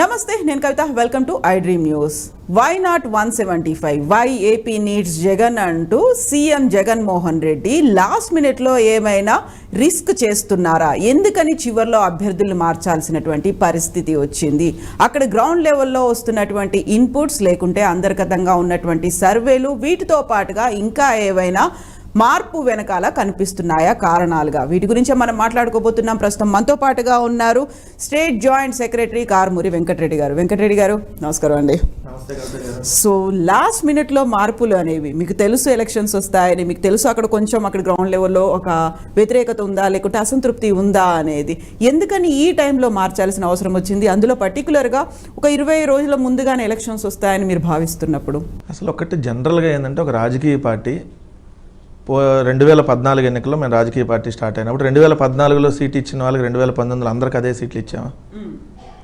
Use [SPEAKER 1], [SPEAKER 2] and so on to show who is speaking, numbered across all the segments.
[SPEAKER 1] నమస్తే నేను Kavitha. Welcome to iDream news why not one seventy five why AP needs Jagan అంటూ CM Jaganmohan Reddy last మినిట్లో ఏమైనా risk చేస్తున్నారా? ఎందుకని చివర్లో అభ్యర్థులు మార్చాల్సినటువంటి పరిస్థితి వచ్చింది? అక్కడ గ్రౌండ్ లెవెల్లో వస్తున్నటువంటి ఇన్పుట్స్ లేకుంటే అంతర్గతంగా ఉన్నటువంటి సర్వేలు వీటితో పాటుగా ఇంకా ఏవైనా మార్పు వెనకాల కనిపిస్తున్నాయా కారణాలుగా? వీటి గురించే మనం మాట్లాడుకోబోతున్నాం. ప్రస్తుతం మనతో పాటుగా ఉన్నారు state joint secretary Karumuri Venkatareddy గారు. వెంకటరెడ్డి గారు నమస్కారం అండి. సో లాస్ట్ మినిట్లో మార్పులు అనేవి మీకు తెలుసు ఎలక్షన్స్ వస్తాయని మీకు తెలుసు అక్కడ కొంచెం అక్కడ గ్రౌండ్ లెవెల్లో ఒక వ్యతిరేకత ఉందా లేకుంటే అసంతృప్తి ఉందా అనేది. ఎందుకని ఈ టైంలో మార్చాల్సిన అవసరం వచ్చింది? అందులో పర్టికులర్గా ఒక ఇరవై రోజుల ముందుగానే ఎలక్షన్స్ వస్తాయని మీరు భావిస్తున్నప్పుడు?
[SPEAKER 2] అసలు ఒకటి జనరల్గా ఏంటంటే ఒక రాజకీయ పార్టీ రెండు వేల పద్నాలుగు ఎన్నికల్లో మేము రాజకీయ పార్టీ స్టార్ట్ అయినప్పుడు రెండు వేల పద్నాలుగులో సీట్ ఇచ్చిన వాళ్ళకి రెండు వేల పంతొమ్మిదిలో అందరికి అదే సీట్లు ఇచ్చాము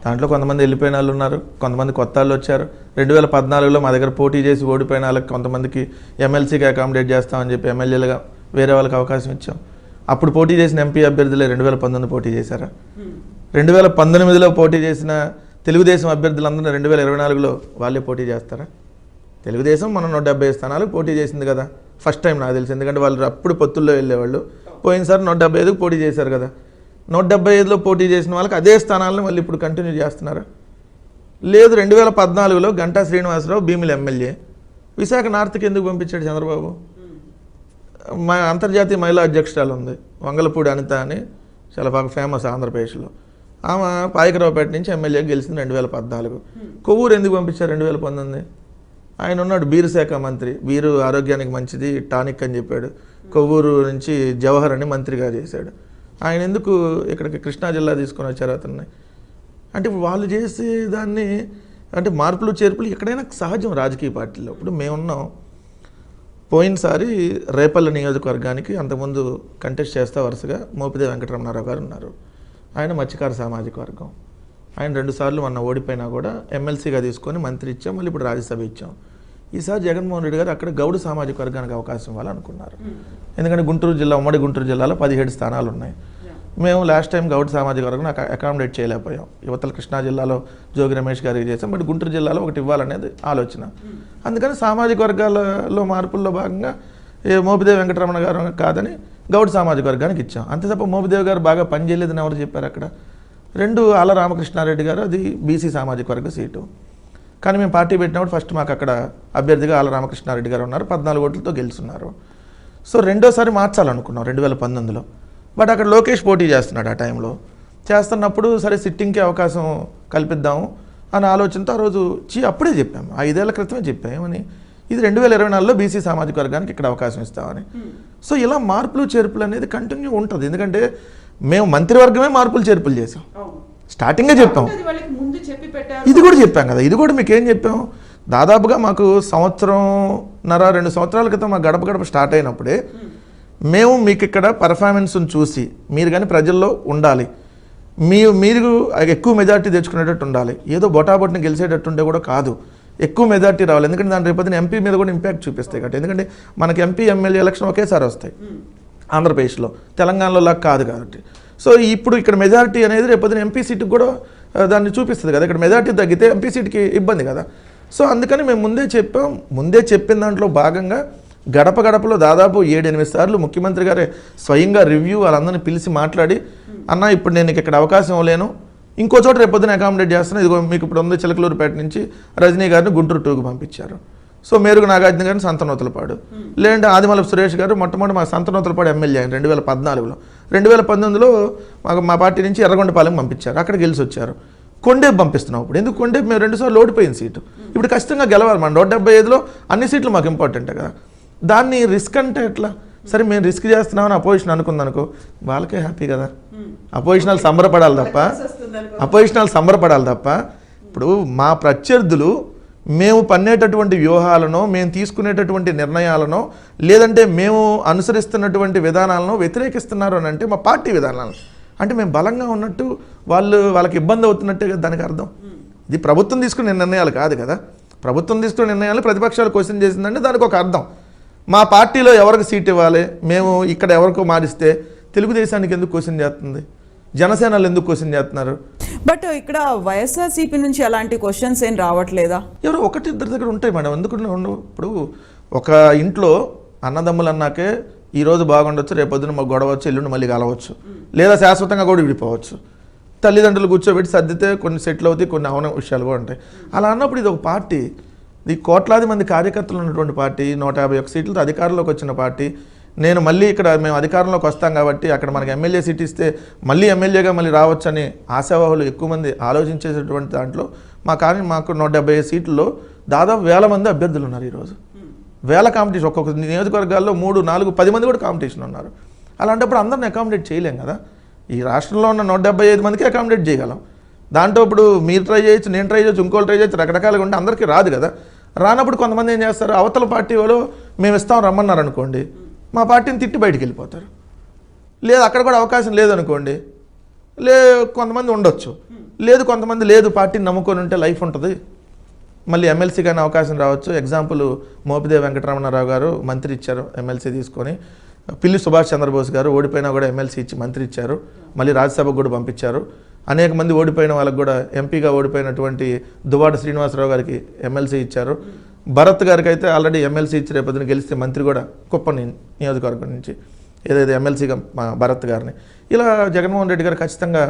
[SPEAKER 2] దాంట్లో కొంతమంది వెళ్ళిపోయిన వాళ్ళు ఉన్నారు కొంతమంది కొత్త వాళ్ళు వచ్చారు. రెండు వేల పద్నాలుగులో మా దగ్గర పోటీ చేసి ఓడిపోయిన వాళ్ళకి కొంతమందికి ఎమ్మెల్సీకి అకామిడేట్ చేస్తామని చెప్పి ఎమ్మెల్యేలుగా వేరే వాళ్ళకి అవకాశం ఇచ్చాం. అప్పుడు పోటీ చేసిన ఎంపీ అభ్యర్థులే రెండు వేల పంతొమ్మిది పోటీ చేశారా? రెండు వేల పంతొమ్మిదిలో పోటీ చేసిన తెలుగుదేశం అభ్యర్థులందరూ రెండు వేల ఇరవై నాలుగులో వాళ్ళే పోటీ చేస్తారా? తెలుగుదేశం మనం నూట డెబ్బై స్థానాలకు పోటీ చేసింది కదా. ఫస్ట్ టైం నాకు తెలిసి. ఎందుకంటే వాళ్ళు అప్పుడు పొత్తుల్లో వెళ్ళేవాళ్ళు. పోయినసారి నూట డెబ్బై ఐదుకు పోటీ చేశారు కదా. నూట డెబ్బై ఐదులో పోటీ చేసిన వాళ్ళకి అదే స్థానాలను మళ్ళీ ఇప్పుడు కంటిన్యూ చేస్తున్నారా? లేదు రెండు వేల పద్నాలుగులో గంటా శ్రీనివాసరావు భీమిలి ఎమ్మెల్యే. విశాఖ నార్త్కి ఎందుకు పంపించాడు చంద్రబాబు? మా అంతర్జాతీయ మహిళా అధ్యక్షురాలు ఉంది. వంగలపూడి అనిత అని చాలా బాగా ఫేమస్ ఆంధ్రప్రదేశ్లో. ఆమె పాయకరావుపేట నుంచి ఎమ్మెల్యే గెలిచింది రెండు వేల పద్నాలుగు. కొవ్వూరు ఎందుకు పంపించారు రెండు వేల పంతొమ్మిది? ఆయన ఉన్నాడు బీరు శాఖ మంత్రి. బీరు ఆరోగ్యానికి మంచిది టానిక్ అని చెప్పాడు. కొవ్వూరు నుంచి జవహర్ అని మంత్రిగా చేశాడు. ఆయన ఎందుకు ఇక్కడికి కృష్ణా జిల్లా తీసుకొని వచ్చారు అతన్ని? అంటే వాళ్ళు చేసే దాన్ని అంటే మార్పులు చేర్పులు ఎక్కడైనా సహజం రాజకీయ పార్టీలో. ఇప్పుడు మేమున్నాం పోయినసారి రేపల్లి నియోజకవర్గానికి అంతకుముందు కంటెస్ట్ చేస్తా వరుసగా మోపిదే వెంకటరమణారావు గారు ఉన్నారు. ఆయన మత్స్యకార సామాజిక వర్గం. ఆయన రెండుసార్లు మొన్న ఓడిపోయినా కూడా ఎమ్మెల్సీగా తీసుకొని మంత్రి ఇచ్చాం. మళ్ళీ ఇప్పుడు రాజ్యసభ ఇచ్చాం. ఈసారి జగన్మోహన్ రెడ్డి గారు అక్కడ గౌడ సామాజిక వర్గానికి అవకాశం ఇవ్వాలనుకున్నారు. ఎందుకంటే గుంటూరు జిల్లా ఉమ్మడి గుంటూరు జిల్లాలో పదిహేడు స్థానాలు ఉన్నాయి మేము లాస్ట్ టైం గౌడ్ సామాజిక వర్గం అకామిడేట్ చేయలేకపోయాం. యువతల కృష్ణా జిల్లాలో జోగి రమేష్ గారికి చేసాం బట్ గుంటూరు జిల్లాలో ఒకటి ఇవ్వాలనేది ఆలోచన. అందుకని సామాజిక వర్గాలలో మార్పుల్లో భాగంగా ఏ మోపిదేవి వెంకటరమణ గారు కాదని గౌడ్ సామాజిక వర్గానికి ఇచ్చాం. అంతే తప్ప మోపిదేవి గారు బాగా పనిచేయలేదని ఎవరు చెప్పారు అక్కడ? రెండు ఆల రామకృష్ణారెడ్డి గారు అది బీసీ సామాజిక వర్గ సీటు. కానీ మేము పార్టీ పెట్టినప్పుడు ఫస్ట్ మాకు అక్కడ అభ్యర్థిగా ఆల రామకృష్ణారెడ్డి గారు ఉన్నారు పద్నాలుగు ఓట్లతో గెలుచున్నారు సో రెండోసారి మార్చాలనుకున్నాం రెండు వేల పంతొమ్మిదిలో. బట్ అక్కడ లోకేష్ పోటీ చేస్తున్నాడు ఆ టైంలో. చేస్తున్నప్పుడు సరే సిట్టింగ్కి అవకాశం కల్పిద్దాము అనే ఆలోచనతో ఆ రోజు చీ అప్పుడే చెప్పాము ఐదేళ్ళ క్రితమే చెప్పాము ఏమని ఇది రెండు వేల ఇరవై నాలుగులో బీసీ సామాజిక వర్గానికి ఇక్కడ అవకాశం ఇస్తామని. సో ఇలా మార్పులు చేర్పులు అనేది కంటిన్యూ ఉంటుంది. ఎందుకంటే మేము మంత్రివర్గమే మార్పులు చేర్పులు చేసాం స్టార్టింగే చెప్పాం. ఇది కూడా చెప్పాం కదా. ఇది కూడా మీకు ఏం చెప్పాం? దాదాపుగా మాకు సంవత్సరం నర రెండు సంవత్సరాల క్రితం మా గడప గడప స్టార్ట్ అయినప్పుడే మేము మీకు ఇక్కడ పర్ఫార్మెన్స్ని చూసి మీరు కానీ ప్రజల్లో ఉండాలి. మీ మీరు ఎక్కువ మెజార్టీ తెచ్చుకునేటట్టు ఉండాలి. ఏదో బొటాబొట్ని గెలిచేటట్టు ఉంటే కూడా కాదు. ఎక్కువ మెజార్టీ రావాలి. ఎందుకంటే దాని రేపొద్దున ఎంపీ మీద కూడా ఇంపాక్ట్ చూపిస్తాయి కాబట్టి. ఎందుకంటే మనకి ఎంపీ ఎమ్మెల్యే ఎలక్షన్ ఒకేసారి వస్తాయి. ఆంధ్రప్రదేశ్లో. తెలంగాణలో లాగా కాదు కాబట్టి. సో ఇప్పుడు ఇక్కడ మెజారిటీ అనేది రేపొద్దున ఎంపీ సీటుకి కూడా దాన్ని చూపిస్తుంది కదా. ఇక్కడ మెజారిటీ తగ్గితే ఎంపీ సీట్కి ఇబ్బంది కదా. సో అందుకని మేము ముందే చెప్పాం. ముందే చెప్పిన దాంట్లో భాగంగా గడప గడపలో దాదాపు ఏడెనిమిది సార్లు ముఖ్యమంత్రి గారే స్వయంగా రివ్యూ వాళ్ళందరినీ పిలిచి మాట్లాడి అన్న ఇప్పుడు నేను ఇక్కడ అవకాశం ఇవ్వలేను. ఇంకో చోట రేపొద్దున అకామిడేట్ చేస్తున్నా. ఇదిగో మీకు ఇప్పుడు ఉంది చిలకలూరుపేట నుంచి రజనీ గారిని గుంటూరు టూకి పంపించారు. సో మేరుగు నాగార్జున గారిని సంతనోతలపాడు. లేదంటే ఆదిమలపు సురేష్ గారు మొట్టమొదటి మా సంతనోతలపాడు ఎమ్మెల్యే ఆయన రెండు వేల పద్నాలుగులో. రెండు వేల పంతొమ్మిదిలో మాకు మా పార్టీ నుంచి ఎర్రగొండపాలెం పంపించారు. అక్కడ గెలిచి వచ్చారు కొండేపు పంపిస్తున్నాం ఇప్పుడు. ఎందుకు కొండేపు మేము రెండుసార్లు ఓడిపోయిన సీటు. ఇప్పుడు ఖచ్చితంగా గెలవాలి మన. నూట డెబ్బై ఐదులో అన్ని సీట్లు మాకు ఇంపార్టెంట్ కదా. దాన్ని రిస్క్ అంటే ఎట్లా? సరే మేము రిస్క్ చేస్తున్నామని అపోజిషన్ అనుకుందనుకో వాళ్ళకే హ్యాపీ కదా. అపోజిషన్ వాళ్ళు సంబరపడాలి తప్ప అపోజిషన్ వాళ్ళు సంబరపడాలి తప్ప ఇప్పుడు మా ప్రత్యర్థులు మేము పన్నేటటువంటి వ్యూహాలను మేము తీసుకునేటటువంటి నిర్ణయాలను లేదంటే మేము అనుసరిస్తున్నటువంటి విధానాలను వ్యతిరేకిస్తున్నారు అని అంటే మా పార్టీ విధానాలను అంటే మేము బలంగా ఉన్నట్టు వాళ్ళు వాళ్ళకి ఇబ్బంది అవుతున్నట్టే కదా దానికి అర్థం. ఇది ప్రభుత్వం తీసుకునే నిర్ణయాలు కాదు కదా. ప్రభుత్వం తీసుకునే నిర్ణయాలు ప్రతిపక్షాలు క్వశ్చన్ చేసిందంటే దానికి ఒక అర్థం. మా పార్టీలో ఎవరికి సీట్ ఇవ్వాలి? మేము ఇక్కడ ఎవరికో మారిస్తే తెలుగుదేశానికి ఎందుకు క్వశ్చన్ చేస్తుంది? జనసేనలు ఎందుకు క్వశ్చన్ చేస్తున్నారు?
[SPEAKER 1] బట్ ఇక్కడ వైఎస్ఆర్సీపీ నుంచి అలాంటి క్వశ్చన్స్ ఏం రావట్లేదా?
[SPEAKER 2] ఎవరో ఒకటి ఇద్దరి దగ్గర ఉంటాయి మేడం. ఎందుకు ఉండవు ఇప్పుడు ఒక ఇంట్లో అన్నదమ్ములు అన్నాకే ఈ రోజు బాగుండొచ్చు రేపు పొద్దున మాకు గొడవ వచ్చి ఎల్లుండి మళ్ళీ కలవచ్చు. లేదా శాశ్వతంగా కూడా విడిపోవచ్చు. తల్లిదండ్రులు కూర్చోబెట్టి సర్దితే కొన్ని సెటిల్ అవుతాయి కొన్ని అవన విషయాలు కూడా ఉంటాయి. అలా అన్నప్పుడు ఇది ఒక పార్టీ. ఇది కోట్లాది మంది కార్యకర్తలు ఉన్నటువంటి పార్టీ నూట యాభై ఒక్క సీట్లతో అధికారంలోకి వచ్చిన పార్టీ నేను మళ్ళీ ఇక్కడ మేము అధికారంలోకి వస్తాం కాబట్టి అక్కడ మనకి ఎమ్మెల్యే సీట్ ఇస్తే మళ్ళీ ఎమ్మెల్యేగా మళ్ళీ రావచ్చని ఆశావాహులు ఎక్కువ మంది ఆలోచించేటటువంటి దాంట్లో మా కానీ మాకు నూట డెబ్బై ఐదు సీట్లలో దాదాపు వేల మంది అభ్యర్థులు ఉన్నారు ఈరోజు. వేల కాంపిటీషన్ ఒక్కొక్క నియోజకవర్గాల్లో మూడు నాలుగు పది మంది కూడా కాంపిటీషన్ ఉన్నారు. అలాంటప్పుడు అందరిని అకామిడేట్ చేయలేం కదా? ఈ రాష్ట్రంలో ఉన్న నూట డెబ్బై ఐదు మందికి అకామిడేట్ చేయగలం. దాంట్లో ఇప్పుడు మీరు ట్రై చేయొచ్చు నేను ట్రై చేయొచ్చు ఇంకోళ్ళు ట్రై చేయొచ్చు రకరకాలుగా ఉంటే అందరికీ రాదు కదా? రానప్పుడు కొంతమంది ఏం చేస్తారు? అవతల పార్టీ వాళ్ళు మేము ఇస్తాం రమ్మన్నారు అనుకోండి. మా పార్టీని తిట్టి బయటికి వెళ్ళిపోతారు. లేదు అక్కడ కూడా అవకాశం లేదనుకోండి. లే కొంతమంది ఉండొచ్చు. లేదు కొంతమంది లేదు పార్టీని నమ్ముకొని ఉంటే లైఫ్ ఉంటుంది. మళ్ళీ ఎమ్మెల్సీ కానీ అవకాశం రావచ్చు. ఎగ్జాంపుల్ మోపిదేవి వెంకటరమణారావు గారు మంత్రి ఇచ్చారు ఎమ్మెల్సీ తీసుకొని. పిల్లి సుభాష్ చంద్రబోస్ గారు ఓడిపోయినా కూడా ఎమ్మెల్సీ ఇచ్చి మంత్రి ఇచ్చారు. మళ్ళీ రాజ్యసభకు కూడా పంపించారు. అనేక మంది ఓడిపోయిన వాళ్ళకి కూడా ఎంపీగా ఓడిపోయినటువంటి దువాడ శ్రీనివాసరావు గారికి ఎమ్మెల్సీ ఇచ్చారు. భరత్ గారికి అయితే ఆల్రెడీ ఎమ్మెల్సీ ఇచ్చి రేపొద్దున గెలిస్తే మంత్రి కూడా కుప్ప నియోజకవర్గం నుంచి ఏదైతే ఎమ్మెల్సీగా మా భరత్ గారిని. ఇలా జగన్మోహన్ రెడ్డి గారు ఖచ్చితంగా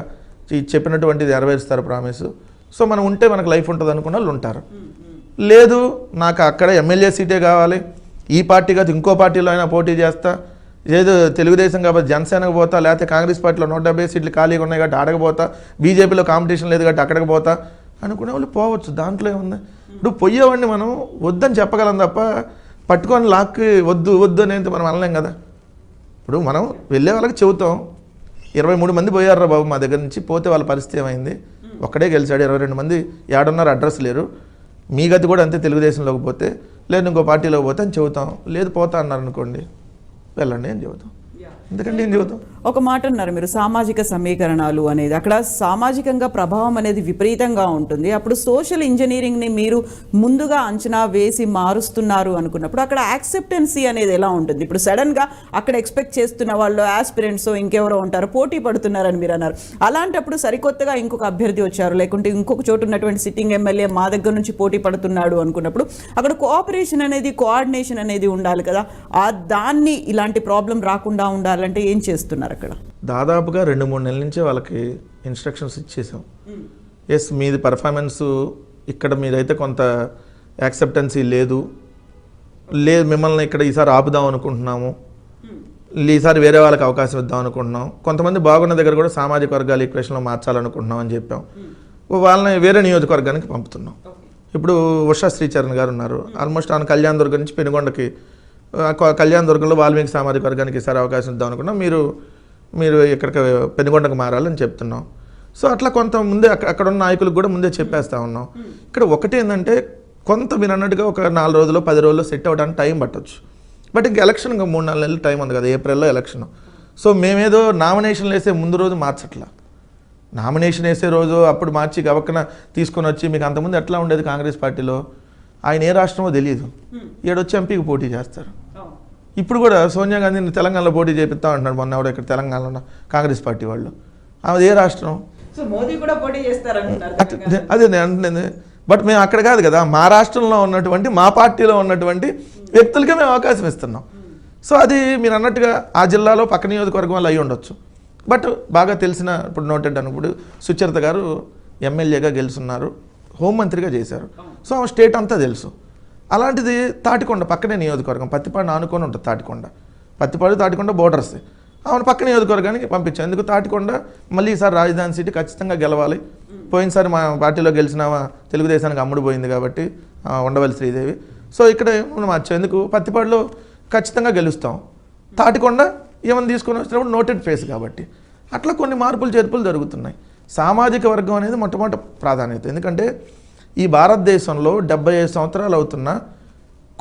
[SPEAKER 2] చెప్పినటువంటిది నెరవేరుస్తారు ప్రామిస్. సో మనం ఉంటే మనకు లైఫ్ ఉంటుంది అనుకున్న వాళ్ళు ఉంటారు. లేదు నాకు అక్కడ ఎమ్మెల్యే సీటే కావాలి. ఈ పార్టీ కాదు ఇంకో పార్టీలో అయినా పోటీ చేస్తా. ఏదో తెలుగుదేశం కాబట్టి జనసేనకు పోతా లేకపోతే కాంగ్రెస్ పార్టీలో నూట డెబ్బై సీట్లు ఖాళీగా ఉన్నాయి కాబట్టి ఆడకపోతా బీజేపీలో కాంపిటీషన్ లేదు కాబట్టి అక్కడికి పోతా. అనుకునే వాళ్ళు పోవచ్చు దాంట్లో ఏముంది? ఇప్పుడు పోయేవాడిని మనం వద్దని చెప్పగలం తప్ప పట్టుకొని లాక్కి వద్దు వద్దు అనేది మనం అనలేం కదా. ఇప్పుడు మనం వెళ్ళే వాళ్ళకి చెబుతాం. ఇరవై మూడు మంది పోయారు బాబు మా దగ్గర నుంచి పోతే వాళ్ళ పరిస్థితి ఏమైంది? ఒక్కడే గెలిచాడు ఇరవై రెండు మంది. ఏడున్నారు అడ్రస్ లేరు. మీ గతి కూడా అంతే తెలుగుదేశంలోకి పోతే లేదు ఇంకో పార్టీలోకి పోతే అని చెబుతాం. లేదు పోతా అన్నారు అనుకోండి వెళ్ళండి అని చెబుతాం. ఎందుకంటే ఏం చెబుతాం?
[SPEAKER 1] ఒక మాట అన్నారు మీరు సామాజిక సమీకరణాలు అనేది. అక్కడ సామాజికంగా ప్రభావం అనేది విపరీతంగా ఉంటుంది. అప్పుడు సోషల్ ఇంజనీరింగ్ని మీరు ముందుగా అంచనా వేసి మారుస్తున్నారు అనుకున్నప్పుడు అక్కడ యాక్సెప్టెన్సీ అనేది ఎలా ఉంటుంది? ఇప్పుడు సడన్గా అక్కడ ఎక్స్పెక్ట్ చేస్తున్న వాళ్ళు ఆస్పిరెంట్స్ ఇంకెవరో ఉంటారు పోటీ పడుతున్నారని మీరు అన్నారు. అలాంటప్పుడు సరికొత్తగా ఇంకొక అభ్యర్థి వచ్చారు. లేకుంటే ఇంకొక చోటు ఉన్నటువంటి సిట్టింగ్ ఎమ్మెల్యే మా దగ్గర నుంచి పోటీ పడుతున్నాడు అనుకున్నప్పుడు అక్కడ కోఆపరేషన్ అనేది కోఆర్డినేషన్ అనేది ఉండాలి కదా. ఆ దాన్ని ఇలాంటి ప్రాబ్లం రాకుండా ఉండాలంటే ఏం చేస్తున్నారు? అక్కడ.
[SPEAKER 2] దాదాపుగా రెండు మూడు నెలల నుంచి వాళ్ళకి ఇన్స్ట్రక్షన్స్ ఇచ్చేసాం. ఎస్ మీది పర్ఫార్మెన్స్ ఇక్కడ మీదైతే కొంత యాక్సెప్టెన్సీ లేదు. లేదు మిమ్మల్ని ఇక్కడ ఈసారి ఆపుదాం అనుకుంటున్నాము. ఈసారి వేరే వాళ్ళకి అవకాశం ఇద్దాం అనుకుంటున్నాం. కొంతమంది బాగున్న దగ్గర కూడా సామాజిక వర్గాల ఈక్వేషన్లో మార్చాలనుకుంటున్నాం అని చెప్పాం. వాళ్ళని వేరే నియోజకవర్గానికి పంపుతున్నాం. ఇప్పుడు ఉషా శ్రీచరణ్ గారు ఉన్నారు. ఆల్మోస్ట్ ఆయన కళ్యాణ్ దుర్గం నుంచి పెనుగొండకి కళ్యాణ్ దుర్గంలో వాల్మీకి సామాజిక వర్గానికి ఈసారి అవకాశం ఇద్దాం అనుకున్నాం. మీరు మీరు ఇక్కడికి పెనుగొండకు మారాలని చెప్తున్నాం. సో అట్లా కొంత ముందే అక్క- అక్కడ ఉన్న నాయకులకు కూడా ముందే చెప్పేస్తా ఉన్నాం. ఇక్కడ ఒకటి ఏంటంటే కొంత మీరు అన్నట్టుగా ఒక నాలుగు రోజులు పది రోజుల్లో సెట్ అవ్వడానికి టైం పట్టొచ్చు. బట్ ఇంక ఎలక్షన్ ఇంకా మూడు నాలుగు నెలలు టైం ఉంది కదా ఏప్రిల్లో ఎలక్షన్. సో మేమేదో నామినేషన్లు వేసే ముందు రోజు మార్చట్లా. నామినేషన్ వేసే రోజు అప్పుడు మార్చి గవక్కన తీసుకొని వచ్చి మీకు అంతకుముందు ఎట్లా ఉండేది కాంగ్రెస్ పార్టీలో? ఆయన ఏ రాష్ట్రమో తెలియదు ఏడొచ్చి ఎంపీకి పోటీ చేస్తారు. ఇప్పుడు కూడా సోనియా గాంధీని తెలంగాణలో పోటీ చేపిస్తా అంటున్నాడు మొన్న ఎవడో ఇక్కడ తెలంగాణలో ఉన్న కాంగ్రెస్ పార్టీ వాళ్ళు. ఆమె ఏ రాష్ట్రం? అదే నేను అంటున్నది. బట్ మేము అక్కడ కాదు కదా మా రాష్ట్రంలో ఉన్నటువంటి మా పార్టీలో ఉన్నటువంటి వ్యక్తులకే మేము అవకాశం ఇస్తున్నాం. సో అది మీరు అన్నట్టుగా ఆ జిల్లాలో పక్క నియోజకవర్గం వల్ల అయి ఉండొచ్చు. బట్ బాగా తెలిసిన ఇప్పుడు నోటెడ్ అనుప్పుడు సుచరిత గారు ఎమ్మెల్యేగా గెలుచున్నారు హోంమంత్రిగా చేశారు. సో ఆమె స్టేట్ అంతా తెలుసు. అలాంటిది తాటికొండ పక్కనే నియోజకవర్గం. పత్తిపాడు ఆనుకొని ఉంటుంది తాటికొండ. పత్తిపాడు తాటికొండ బోర్డర్స్ ఆమెను పక్క నియోజకవర్గానికి పంపించాం. ఎందుకు తాటికొండ? మళ్ళీ ఈసారి రాజధాని సీటు ఖచ్చితంగా గెలవాలి. పోయినసారి మా పార్టీలో గెలిచిన తెలుగుదేశానికి అమ్ముడు పోయింది కాబట్టి ఉండవల్లి శ్రీదేవి. సో ఇక్కడ మనం మార్చాం ఎందుకు? పత్తిపాడులో ఖచ్చితంగా గెలుస్తాం. తాటికొండ ఏమైనా తీసుకొని వచ్చినప్పుడు నోటెడ్ ఫేస్ కాబట్టి. అట్లా కొన్ని మార్పులు చేర్పులు జరుగుతున్నాయి. సామాజిక వర్గం అనేది మొట్టమొదటి ప్రాధాన్యత. ఎందుకంటే ఈ భారతదేశంలో డెబ్బై ఐదు సంవత్సరాలు అవుతున్న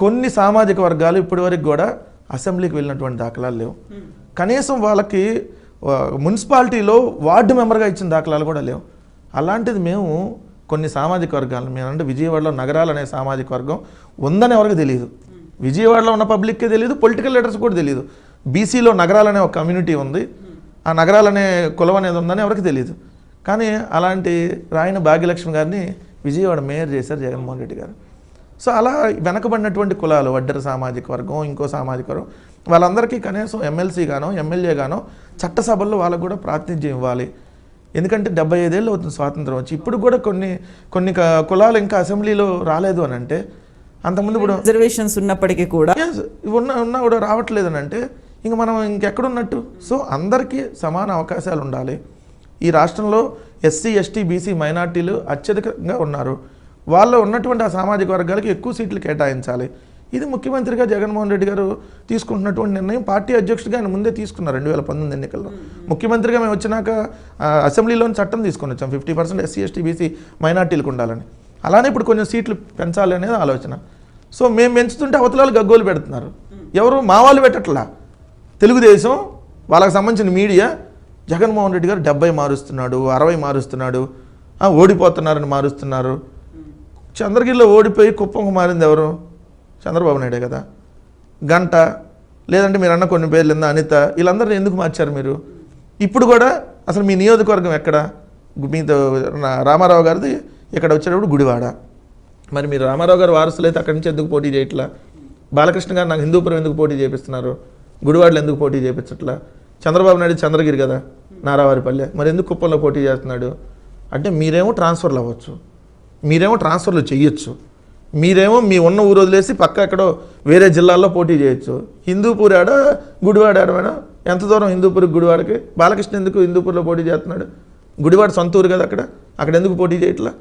[SPEAKER 2] కొన్ని సామాజిక వర్గాలు ఇప్పటివరకు కూడా అసెంబ్లీకి వెళ్ళినటువంటి దాఖలాలు లేవు. కనీసం వాళ్ళకి మున్సిపాలిటీలో వార్డు మెంబర్గా ఇచ్చిన దాఖలాలు కూడా లేవు. అలాంటిది మేము కొన్ని సామాజిక వర్గాలు మేము అంటే విజయవాడలో నగరాలు అనే సామాజిక వర్గం ఉందని ఎవరికి తెలియదు. విజయవాడలో ఉన్న పబ్లిక్కే తెలియదు పొలిటికల్ లీడర్స్ కూడా తెలియదు. బీసీలో నగరాలు అనే ఒక కమ్యూనిటీ ఉంది. ఆ నగరాలనే కులం అనేది ఉందని ఎవరికి తెలియదు. కానీ అలాంటి రాయన భాగ్యలక్ష్మి గారిని విజయవాడ మేయర్ చేశారు జగన్మోహన్ రెడ్డి గారు. సో అలా వెనకబడినటువంటి కులాలు వడ్డెర సామాజిక వర్గం ఇంకో సామాజిక వర్గం వాళ్ళందరికీ కనీసం ఎమ్మెల్సీ గానో ఎమ్మెల్యే గానో చట్టసభల్లో వాళ్ళకు కూడా ప్రాతినిధ్యం ఇవ్వాలి. ఎందుకంటే డెబ్బై ఐదేళ్ళు అవుతుంది స్వాతంత్రం వచ్చి. ఇప్పుడు కూడా కొన్ని కొన్ని కులాలు ఇంకా అసెంబ్లీలో రాలేదు అని అంటే అంతకుముందు ఇప్పుడు
[SPEAKER 1] రిజర్వేషన్స్ ఉన్నప్పటికీ కూడా
[SPEAKER 2] ఉన్న ఉన్నా కూడా రావట్లేదు అని అంటే ఇంక మనం ఇంకెక్కడున్నట్టు? సో అందరికీ సమాన అవకాశాలు ఉండాలి. ఈ రాష్ట్రంలో ఎస్సీ ఎస్టీ బీసీ మైనార్టీలు అత్యధికంగా ఉన్నారు. వాళ్ళు ఉన్నటువంటి ఆ సామాజిక వర్గాలకి ఎక్కువ సీట్లు కేటాయించాలి. ఇది ముఖ్యమంత్రిగా జగన్మోహన్ రెడ్డి గారు తీసుకుంటున్నటువంటి నిర్ణయం. పార్టీ అధ్యక్షుడిగా ఆయన ముందే తీసుకున్నారు రెండు వేల పంతొమ్మిది ఎన్నికల్లో. ముఖ్యమంత్రిగా మేము వచ్చినాక అసెంబ్లీలోని చట్టం తీసుకొని వచ్చాం. Fifty percent SC ST BC మైనార్టీలకు ఉండాలని. అలానే ఇప్పుడు కొంచెం సీట్లు పెంచాలి అనేది ఆలోచన. సో మేము పెంచుతుంటే అవతలాలు గగ్గోలు పెడుతున్నారు. ఎవరు? మా వాళ్ళు పెట్టట్లా. తెలుగుదేశం వాళ్ళకి సంబంధించిన మీడియా జగన్మోహన్ రెడ్డి గారు డెబ్బై మారుస్తున్నాడు అరవై మారుస్తున్నాడు ఓడిపోతున్నారని మారుస్తున్నారు. చంద్రగిరిలో ఓడిపోయి కుప్పంకు మారింది ఎవరు? చంద్రబాబు నాయుడే కదా. గంట లేదంటే మీరు అన్న కొన్ని పేర్లు ఇందా అనిత వీళ్ళందరినీ ఎందుకు మార్చారు మీరు? ఇప్పుడు కూడా అసలు మీ నియోజకవర్గం ఎక్కడ? మీతో నా- రామారావు గారిది ఇక్కడ వచ్చేటప్పుడు గుడివాడ. మరి మీరు రామారావు గారు వారసులు అయితే అక్కడి నుంచి ఎందుకు పోటీ చేయట్లా? బాలకృష్ణ గారు నాకు హిందూపురం ఎందుకు పోటీ చేపిస్తున్నారు? గుడివాడలో ఎందుకు పోటీ చేపించట్లా? చంద్రబాబు నాయుడు చంద్రగిరి కదా. నారావారిపల్లె. మరి ఎందుకు కుప్పంలో పోటీ చేస్తున్నాడు? అంటే మీరేమో ట్రాన్స్ఫర్లు అవ్వచ్చు. మీరేమో ట్రాన్స్ఫర్లు చేయొచ్చు మీరేమో మీ ఉన్న ఊరు వదిలేసి పక్క ఎక్కడో వేరే జిల్లాల్లో పోటీ చేయొచ్చు. హిందూపూర్ ఆడ గుడివాడ ఆడ మేడం? ఎంత దూరం హిందూపూర్ గుడివాడకి? బాలకృష్ణ ఎందుకు హిందూపూర్లో పోటీ చేస్తున్నాడు? గుడివాడ సొంత ఊరు కదా అక్కడ? అక్కడ ఎందుకు పోటీ చేయట్లా?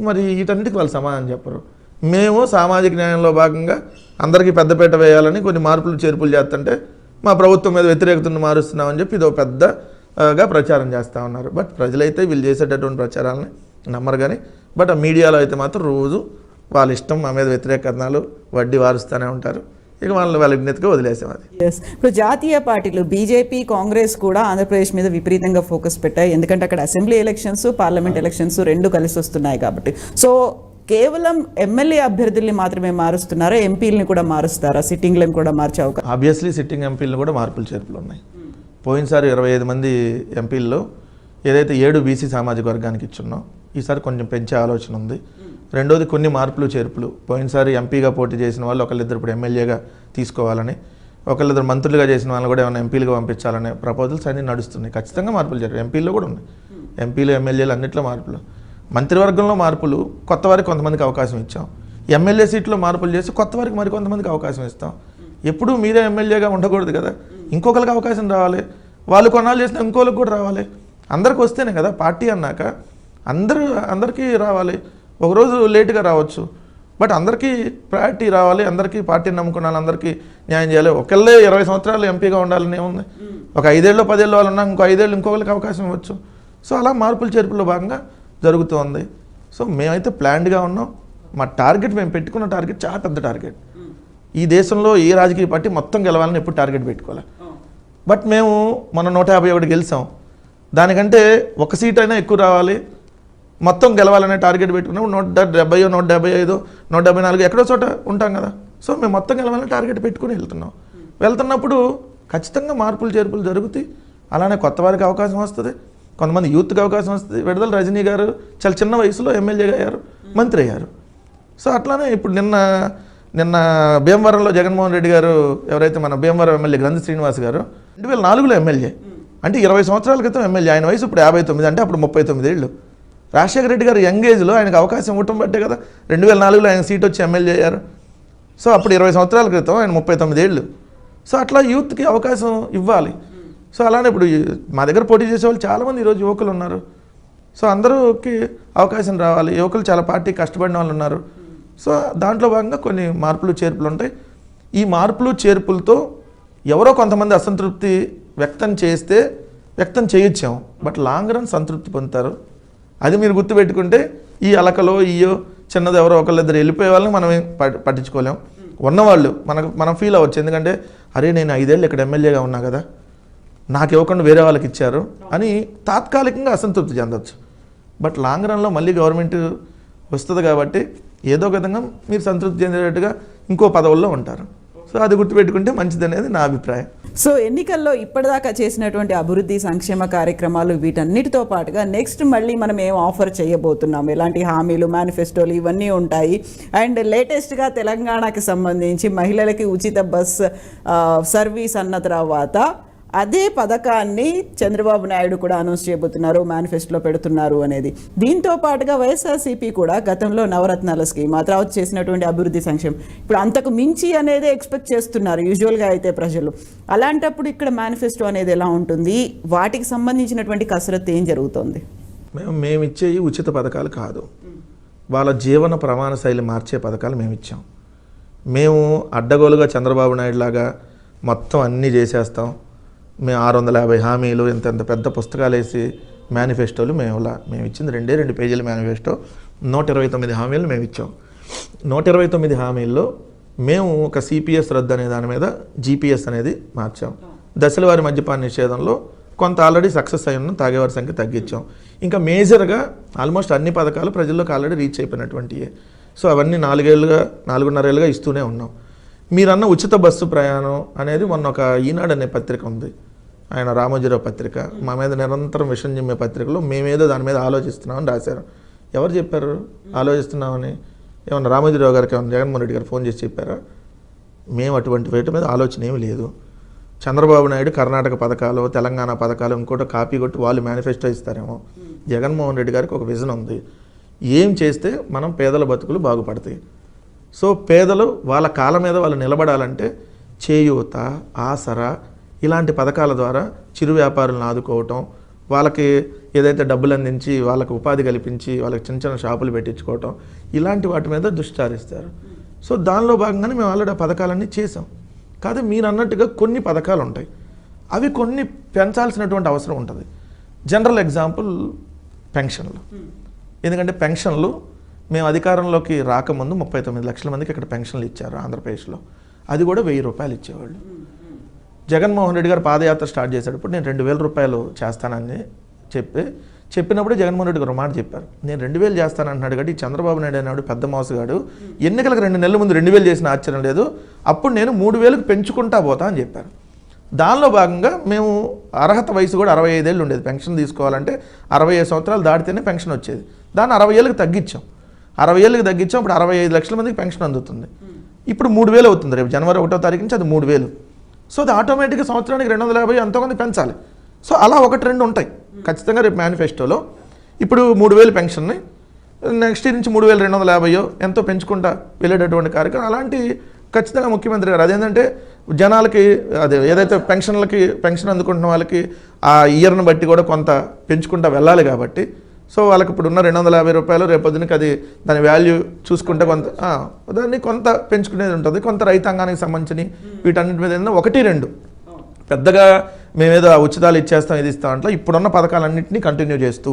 [SPEAKER 2] మరి వీటన్నిటికి వాళ్ళు సమాధానం చెప్పరు. మేము సామాజిక న్యాయంలో భాగంగా అందరికీ పెద్దపీట వేయాలని కొన్ని మార్పులు చేర్పులు చేస్తుంటే మా ప్రభుత్వం మీద వ్యతిరేకతను మారుస్తున్నామని చెప్పి ఇది ఒక పెద్దగా ప్రచారం చేస్తూ ఉన్నారు. బట్ ప్రజలైతే వీళ్ళు చేసేటటువంటి ప్రచారాలని నమ్మరు కానీ బట్ ఆ మీడియాలో అయితే మాత్రం రోజు వాళ్ళ ఇష్టం మా మీద వ్యతిరేక కథనాలు వడ్డీ వారుస్తూనే ఉంటారు. ఇక వాళ్ళు వాళ్ళ విజ్ఞతగా వదిలేసాం అది
[SPEAKER 1] ఎస్ ఇప్పుడు జాతీయ పార్టీలు బీజేపీ కాంగ్రెస్ కూడా ఆంధ్రప్రదేశ్ మీద విపరీతంగా ఫోకస్ పెట్టాయి. ఎందుకంటే అక్కడ అసెంబ్లీ ఎలక్షన్స్ పార్లమెంట్ ఎలక్షన్స్ రెండు కలిసి వస్తున్నాయి కాబట్టి. సో కేవలం ఎమ్మెల్యే అభ్యర్థుల్ని మాత్రమే మారుస్తున్నారా? ఎంపీలని కూడా మారుస్తారా? సిట్టింగ్లను కూడా మార్చే అవకాశం
[SPEAKER 2] ఆబ్వియస్లీ సిట్టింగ్ ఎంపీలను కూడా మార్పులు చేర్పులు ఉన్నాయి. పోయినసారి ఇరవై ఐదు మంది ఎంపీల్లో ఏదైతే ఏడు బీసీ సామాజిక వర్గానికి ఇచ్చున్నాం ఈసారి కొంచెం పెంచే ఆలోచన ఉంది. రెండోది కొన్ని మార్పులు చేర్పులు. పోయినసారి ఎంపీగా పోటీ చేసిన వాళ్ళు ఒకళ్ళిద్దరు ఇప్పుడు ఎమ్మెల్యేగా తీసుకోవాలని ఒకళ్ళిద్దరు మంత్రులుగా చేసిన వాళ్ళు కూడా ఏమైనా ఎంపీలుగా పంపించాలనే ప్రపోజల్స్ అన్నీ నడుస్తున్నాయి. ఖచ్చితంగా మార్పులు జరిగాయి ఎంపీల్లో కూడా ఉన్నాయి. ఎంపీలు ఎమ్మెల్యేలు అన్నింటిలో మార్పులు. మంత్రివర్గంలో మార్పులు కొత్త వారికి కొంతమందికి అవకాశం ఇచ్చాం. ఎమ్మెల్యే సీట్లో మార్పులు చేసి కొత్త వారికి మరి కొంతమందికి అవకాశం ఇస్తాం. ఎప్పుడూ మీరే ఎమ్మెల్యేగా ఉండకూడదు కదా. ఇంకొకరికి అవకాశం రావాలి. వాళ్ళు కొన్నాళ్ళు చేసిన ఇంకోళ్ళకి కూడా రావాలి. అందరికి వస్తేనే కదా పార్టీ అన్నాక అందరూ అందరికీ రావాలి. ఒకరోజు లేటుగా రావచ్చు. బట్ అందరికీ ప్రయారిటీ రావాలి అందరికీ పార్టీని నమ్ముకున్న వాళ్ళందరికీ న్యాయం చేయాలి. ఒకళ్ళే ఇరవై సంవత్సరాలు ఎంపీగా ఉండాలని ఏముంది? ఒక ఐదేళ్ళు పదేళ్ళు వాళ్ళు ఉన్నా ఇంకో ఐదేళ్ళు ఇంకొకరికి అవకాశం ఇవ్వచ్చు. సో అలా మార్పులు చేర్పుల్లో భాగంగా జరుగుతుంది. సో మేమైతే ప్లాన్డ్గా ఉన్నాం. మా టార్గెట్ మేము పెట్టుకున్న టార్గెట్ చాలా పెద్ద టార్గెట్. ఈ దేశంలో ఏ రాజకీయ పార్టీ మొత్తం గెలవాలని ఎప్పుడు టార్గెట్ పెట్టుకోవాలి బట్ మేము మన నూట యాభై ఒకటి గెలిచాం. దానికంటే ఒక సీట్ అయినా ఎక్కువ రావాలి. మొత్తం గెలవాలనే టార్గెట్ పెట్టుకున్నాం. నూట డెబ్బై నూట డెబ్బై ఐదు నూట డెబ్బై నాలుగు ఎక్కడో చోట ఉంటాం కదా. సో మేము మొత్తం గెలవాలని టార్గెట్ పెట్టుకుని వెళ్తున్నాం. వెళ్తున్నప్పుడు ఖచ్చితంగా మార్పులు చేర్పులు జరుగుతాయి. అలానే కొత్త వారికి అవకాశం వస్తుంది. కొంతమంది యూత్కి అవకాశం వస్తుంది. విడుదల రజనీ గారు చాలా చిన్న వయసులో ఎమ్మెల్యేగా అయ్యారు మంత్రి అయ్యారు. సో అట్లానే ఇప్పుడు నిన్న నిన్న భీమవరంలో జగన్మోహన్ రెడ్డి గారు ఎవరైతే మన భీమవరం ఎమ్మెల్యే గ్రంథి శ్రీనివాస్ గారు రెండు వేల నాలుగులో ఎమ్మెల్యే. అంటే ఇరవై సంవత్సరాల క్రితం ఎమ్మెల్యే. ఆయన వయసు ఇప్పుడు యాభై తొమ్మిది అంటే అప్పుడు ముప్పై తొమ్మిది ఏళ్ళు. రాజశేఖర రెడ్డి గారు యంగ్ ఏజ్లో ఆయనకు అవకాశం ఇవ్వటం బట్టే కదా. రెండు వేల నాలుగులో ఆయన సీట్ వచ్చి ఎమ్మెల్యే అయ్యారు. సో అప్పుడు ఇరవై సంవత్సరాల క్రితం ఆయన ముప్పై తొమ్మిది ఏళ్ళు. సో అట్లా యూత్కి అవకాశం ఇవ్వాలి. సో అలానే ఇప్పుడు మా దగ్గర పోటీ చేసే వాళ్ళు చాలామంది ఈరోజు యువకులు ఉన్నారు. సో అందరూకి అవకాశం రావాలి. యువకులు చాలా పార్టీ కష్టపడిన వాళ్ళు ఉన్నారు. సో దాంట్లో భాగంగా కొన్ని మార్పులు చేర్పులు ఉంటాయి. ఈ మార్పులు చేర్పులతో ఎవరో కొంతమంది అసంతృప్తి వ్యక్తం చేస్తే వ్యక్తం చేయొచ్చాం బట్ లాంగ్ రన్ సంతృప్తి పొందుతారు. అది మీరు గుర్తుపెట్టుకుంటే ఈ అలకలో ఈయో చిన్నది ఎవరో ఒకళ్ళిద్దరు వెళ్ళిపోయే వాళ్ళని మనం ఏం పట్టించుకోలేం. ఉన్నవాళ్ళు మనకు మనం ఫీల్ అవ్వచ్చు. ఎందుకంటే అరే నేను ఐదేళ్ళు ఇక్కడ ఎమ్మెల్యేగా ఉన్నా కదా నాకు ఇవ్వకుండా వేరే వాళ్ళకి ఇచ్చారు అని తాత్కాలికంగా అసంతృప్తి చెందొచ్చు. బట్ లాంగ్ రన్లో మళ్ళీ గవర్నమెంట్ వస్తుంది కాబట్టి ఏదో ఒక విధంగా మీరు సంతృప్తి చెందేటట్టుగా ఇంకో పదవుల్లో ఉంటారు. సో అది గుర్తుపెట్టుకుంటే మంచిదనేది నా అభిప్రాయం.
[SPEAKER 1] సో ఎన్నికల్లో ఇప్పటిదాకా చేసినటువంటి అభివృద్ధి సంక్షేమ కార్యక్రమాలు వీటన్నిటితో పాటుగా నెక్స్ట్ మళ్ళీ మనం ఏం ఆఫర్ చేయబోతున్నాం? ఎలాంటి హామీలు మేనిఫెస్టోలు ఇవన్నీ ఉంటాయి. అండ్ లేటెస్ట్గా తెలంగాణకి సంబంధించి మహిళలకి ఉచిత బస్ సర్వీస్ అన్న తర్వాత అదే పథకాన్ని చంద్రబాబు నాయుడు కూడా అనౌన్స్ చేయబోతున్నారు మేనిఫెస్టోలో పెడుతున్నారు అనేది. దీంతో పాటుగా వైఎస్ఆర్సీపీ కూడా గతంలో నవరత్నాల స్కీమ్ ఆ తర్వాత చేసినటువంటి అభివృద్ధి సంక్షేమం. ఇప్పుడు అంతకు మించి అనేది ఎక్స్పెక్ట్ చేస్తున్నారు యూజువల్గా అయితే ప్రజలు. అలాంటప్పుడు ఇక్కడ మేనిఫెస్టో అనేది ఎలా ఉంటుంది? వాటికి సంబంధించినటువంటి కసరత్తు ఏం జరుగుతుంది?
[SPEAKER 2] మేము మేము ఇచ్చే ఉచిత పథకాలు కాదు. వాళ్ళ జీవన ప్రమాణ శైలి మార్చే పథకాలు మేము ఇచ్చాం. మేము అడ్డగోలుగా చంద్రబాబు నాయుడు లాగా మొత్తం అన్నీ చేసేస్తాం. మేము ఆరు వందల యాభై హామీలు ఇంత ఇంత పెద్ద పుస్తకాలు వేసి మేనిఫెస్టోలు మేము ఇలా మేము ఇచ్చింది రెండే రెండు పేజీల మేనిఫెస్టో. నూట ఇరవై తొమ్మిది హామీలు మేము ఇచ్చాం. నూట ఇరవై తొమ్మిది హామీల్లో మేము ఒక సిపిఎస్ రద్దు అనే దాని మీద జీపీఎస్ అనేది మార్చాం. దశల వారి మద్యపాన నిషేధంలో కొంత ఆల్రెడీ సక్సెస్ అయి తాగేవారి సంఖ్య తగ్గించాం. ఇంకా మేజర్గా ఆల్మోస్ట్ అన్ని పథకాలు ప్రజల్లోకి ఆల్రెడీ రీచ్ అయిపోయినటువంటివి సో అవన్నీ నాలుగేళ్ళుగా నాలుగున్నరేళ్ళుగా ఇస్తూనే ఉన్నాం. మీరన్న ఉచిత బస్సు ప్రయాణం అనేది మొన్న ఒక ఈనాడు అనే పత్రిక ఉంది. ఆయన రామోజీరావు పత్రిక మా మీద నిరంతరం విషయం చెప్పే పత్రికలో మేమేదో దాని మీద ఆలోచిస్తున్నామని రాశారు. ఎవరు చెప్పారు? ఆలోచిస్తున్నామని ఏమన్నా రామోజీరావు గారికి ఏమన్నా జగన్మోహన్ రెడ్డి గారు ఫోన్ చేసి చెప్పారా? మేము అటువంటి వేటి మీద ఆలోచన ఏమీ లేదు. చంద్రబాబు నాయుడు కర్ణాటక పథకాలు తెలంగాణ పథకాలు ఇంకోటి కాపీ కొట్టి వాళ్ళు మేనిఫెస్టో ఇస్తారేమో. జగన్మోహన్ రెడ్డి గారికి ఒక విజన్ ఉంది. ఏం చేస్తే మనం పేదల బతుకులు బాగుపడతాయి. సో పేదలు వాళ్ళ కాళ్ళ మీద వాళ్ళు నిలబడాలంటే చేయూత ఆసరా ఇలాంటి పథకాల ద్వారా చిరు వ్యాపారులను ఆదుకోవటం వాళ్ళకి ఏదైతే డబ్బులు అందించి వాళ్ళకి ఉపాధి కల్పించి వాళ్ళకి చిన్న చిన్న షాపులు పెట్టించుకోవటం ఇలాంటి వాటి మీద దృష్టిచారిస్తారు సో దానిలో భాగంగానే మేము ఆల్రెడీ ఆ పథకాలన్నీ చేసాం కాదు మీరు అన్నట్టుగా కొన్ని పథకాలు ఉంటాయి. అవి కొన్ని పెంచాల్సినటువంటి అవసరం ఉంటుంది. జనరల్ ఎగ్జాంపుల్ పెన్షన్లు. ఎందుకంటే పెన్షన్లు మేము అధికారంలోకి రాకముందు ముప్పై తొమ్మిది లక్షల మందికి ఇక్కడ పెన్షన్లు ఇచ్చారు ఆంధ్రప్రదేశ్లో. అది కూడా వెయ్యి రూపాయలు ఇచ్చేవాళ్ళు. జగన్మోహన్ రెడ్డి గారు పాదయాత్ర స్టార్ట్ చేసేటప్పుడు నేను రెండు వేల రూపాయలు చేస్తానని చెప్పి చెప్పినప్పుడే జగన్మోహన్ రెడ్డి గారు మాట చెప్పారు. నేను రెండు వేలు చేస్తానంటున్నాడు కాబట్టి ఈ చంద్రబాబు నాయుడు అనేవాడు పెద్ద మోసగాడు. ఎన్నికలకు రెండు నెలల ముందు రెండు వేలు చేసిన ఆశ్చర్యం లేదు. అప్పుడు నేను మూడు వేలకు పెంచుకుంటా పోతా అని చెప్పారు. దానిలో భాగంగా మేము అర్హత వయసు కూడా అరవై ఐదేళ్ళు ఉండేది. పెన్షన్ తీసుకోవాలంటే అరవై ఐదు సంవత్సరాలు దాటితేనే పెన్షన్ వచ్చేది. దాన్ని అరవై ఏళ్ళకి తగ్గించాం. అరవై ఏళ్ళకి తగ్గించాం. ఇప్పుడు అరవై ఐదు లక్షల మందికి పెన్షన్ అందుతుంది. ఇప్పుడు మూడు వేలు అవుతుంది. రేపు జనవరి ఒకటో తారీఖు నుంచి అది మూడు వేలు. సో అది ఆటోమేటిక్గా సంవత్సరానికి రెండు వందల యాభై ఎంతోమంది పెంచాలి. సో అలా ఒకటి రెండు ఉంటాయి. ఖచ్చితంగా రేపు మేనిఫెస్టోలో ఇప్పుడు మూడు వేలు పెన్షన్ని నెక్స్ట్ ఇయర్ నుంచి మూడు వేల రెండు వందల యాభైయో ఎంతో పెంచుకుంటా వెళ్ళేటటువంటి కార్యక్రమం. అలాంటి ఖచ్చితంగా ముఖ్యమంత్రి గారు అదేంటంటే జనాలకి అదే ఏదైతే పెన్షన్లకి పెన్షన్ అందుకుంటున్న వాళ్ళకి ఆ ఇయర్ని బట్టి కూడా కొంత పెంచుకుంటా వెళ్ళాలి కాబట్టి సో వాళ్ళకి ఇప్పుడు ఉన్న రెండు వందల యాభై రూపాయలు రేపొద్దునకి అది దాని వాల్యూ చూసుకుంటే కొంత దాన్ని కొంత పెంచుకునేది ఉంటుంది. కొంత రైతాంగానికి సంబంధించి వీటన్నిటి మీద ఏంటంటే ఒకటి రెండు. పెద్దగా మేమేదో ఉచితాలు ఇచ్చేస్తాం ఇది ఇస్తాం అంటే ఇప్పుడున్న పథకాలన్నింటినీ కంటిన్యూ చేస్తూ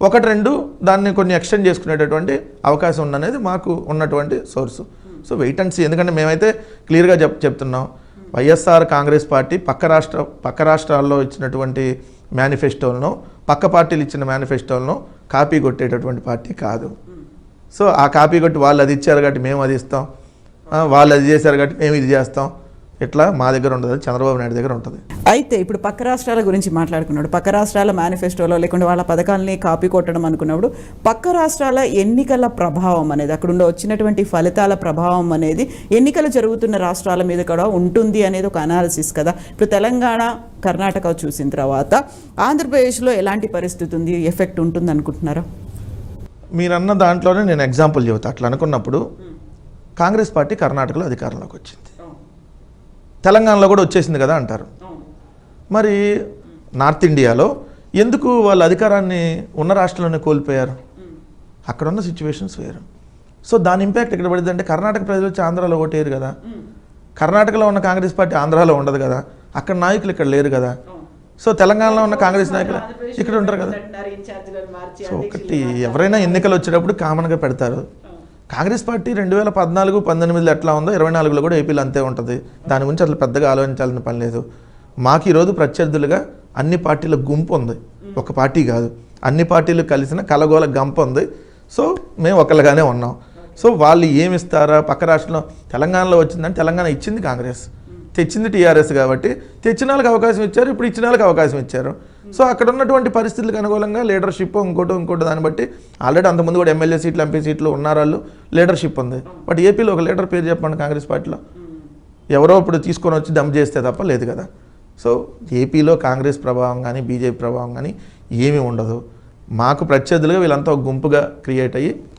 [SPEAKER 2] ఒకటి రెండు దాన్ని కొన్ని ఎక్స్టెండ్ చేసుకునేటటువంటి అవకాశం ఉందనేది మాకు ఉన్నటువంటి source so wait and see ఎందుకంటే మేమైతే క్లియర్గా చెప్ చెప్తున్నాం. వైఎస్ఆర్ కాంగ్రెస్ పార్టీ పక్క రాష్ట్ర పక్క రాష్ట్రాల్లో ఇచ్చినటువంటి మేనిఫెస్టోలను పక్క పార్టీలు ఇచ్చిన మేనిఫెస్టోలను కాపీ కొట్టేటటువంటి పార్టీ కాదు. సో ఆ కాపీ కొట్టి వాళ్ళు అది ఇచ్చారు కాబట్టి మేము అది ఇస్తాం. వాళ్ళు అది చేశారు కాబట్టి మేము ఇది చేస్తాం. ఇట్లా మా దగ్గర ఉండదు చంద్రబాబు నాయుడు దగ్గర ఉంటుంది.
[SPEAKER 1] అయితే ఇప్పుడు పక్క రాష్ట్రాల గురించి మాట్లాడుకున్నాడు. పక్క రాష్ట్రాల మేనిఫెస్టోలో లేకుంటే వాళ్ళ పథకాలని కాపీ కొట్టడం అనుకున్నప్పుడు పక్క రాష్ట్రాల ఎన్నికల ప్రభావం అనేది అక్కడ ఉండే వచ్చినటువంటి ఫలితాల ప్రభావం అనేది ఎన్నికలు జరుగుతున్న రాష్ట్రాల మీద కూడా ఉంటుంది అనేది ఒక అనాలిసిస్ కదా. ఇప్పుడు తెలంగాణ కర్ణాటక చూసిన తర్వాత ఆంధ్రప్రదేశ్లో ఎలాంటి పరిస్థితి ఉంది ఎఫెక్ట్ ఉంటుంది అనుకుంటున్నారా?
[SPEAKER 2] మీరన్న దాంట్లోనే నేను ఎగ్జాంపుల్ చెబుతా. అట్లా అనుకున్నప్పుడు కాంగ్రెస్ పార్టీ కర్ణాటకలో అధికారంలోకి వచ్చింది. తెలంగాణలో కూడా వచ్చేసింది కదా అంటారు. మరి నార్త్ ఇండియాలో ఎందుకు వాళ్ళ అధికారాన్ని ఉన్న రాష్ట్రంలోనే కోల్పోయారు? అక్కడ ఉన్న సిచ్యువేషన్స్ వేరు. సో దాని ఇంపాక్ట్ ఎక్కడ పడింది అంటే కర్ణాటక ప్రజలు వచ్చి ఆంధ్రాలో ఓటేరు కదా. కర్ణాటకలో ఉన్న కాంగ్రెస్ పార్టీ ఆంధ్రాలో ఉండదు కదా. అక్కడ నాయకులు ఇక్కడ లేరు కదా. సో తెలంగాణలో ఉన్న కాంగ్రెస్ నాయకులు ఇక్కడ ఉంటారు కదా. సో ఒకటి ఎవరైనా ఎన్నికలు వచ్చేటప్పుడు కామన్గా పెడతారు. కాంగ్రెస్ పార్టీ రెండు వేల పద్నాలుగు పంతొమ్మిదిలో ఎట్లా ఉందో ఇరవై నాలుగులో కూడా ఏపీలో అంతే ఉంటుంది. దాని గురించి అసలు పెద్దగా ఆలోచించాల్సిన పని లేదు. మాకు ఈరోజు ప్రత్యర్థులుగా అన్ని పార్టీల గుంపు ఉంది. ఒక పార్టీ కాదు. అన్ని పార్టీలు కలిసిన కలగోల గంప ఉంది. సో మేము ఒకళ్ళగానే ఉన్నాం. సో వాళ్ళు ఏమిస్తారా? పక్క రాష్ట్రంలో తెలంగాణలో వచ్చిందని తెలంగాణ ఇచ్చింది కాంగ్రెస్. తెచ్చింది టీఆర్ఎస్ కాబట్టి తెచ్చిన వాళ్ళకి అవకాశం ఇచ్చారు ఇప్పుడు ఇచ్చిన వాళ్ళకి అవకాశం ఇచ్చారు. సో అక్కడ ఉన్నటువంటి పరిస్థితులకు అనుకూలంగా లీడర్షిప్ ఇంకోటి ఇంకోటి దాన్ని బట్టి ఆల్రెడీ అంతకుముందు కూడా ఎమ్మెల్యే సీట్లు ఎంపీ సీట్లు ఉన్నారు వాళ్ళు. లీడర్షిప్ ఉంది. బట్ ఏపీలో ఒక లీడర్ పేరు చెప్పండి కాంగ్రెస్ పార్టీలో. ఎవరో ఇప్పుడు తీసుకొని వచ్చి దమ్ చేస్తే తప్ప లేదు కదా. సో ఏపీలో కాంగ్రెస్ ప్రభావం కానీ బీజేపీ ప్రభావం కానీ ఏమీ ఉండదు. మాకు ప్రత్యర్థులుగా వీళ్ళంతా ఒక గుంపుగా క్రియేట్ అయ్యి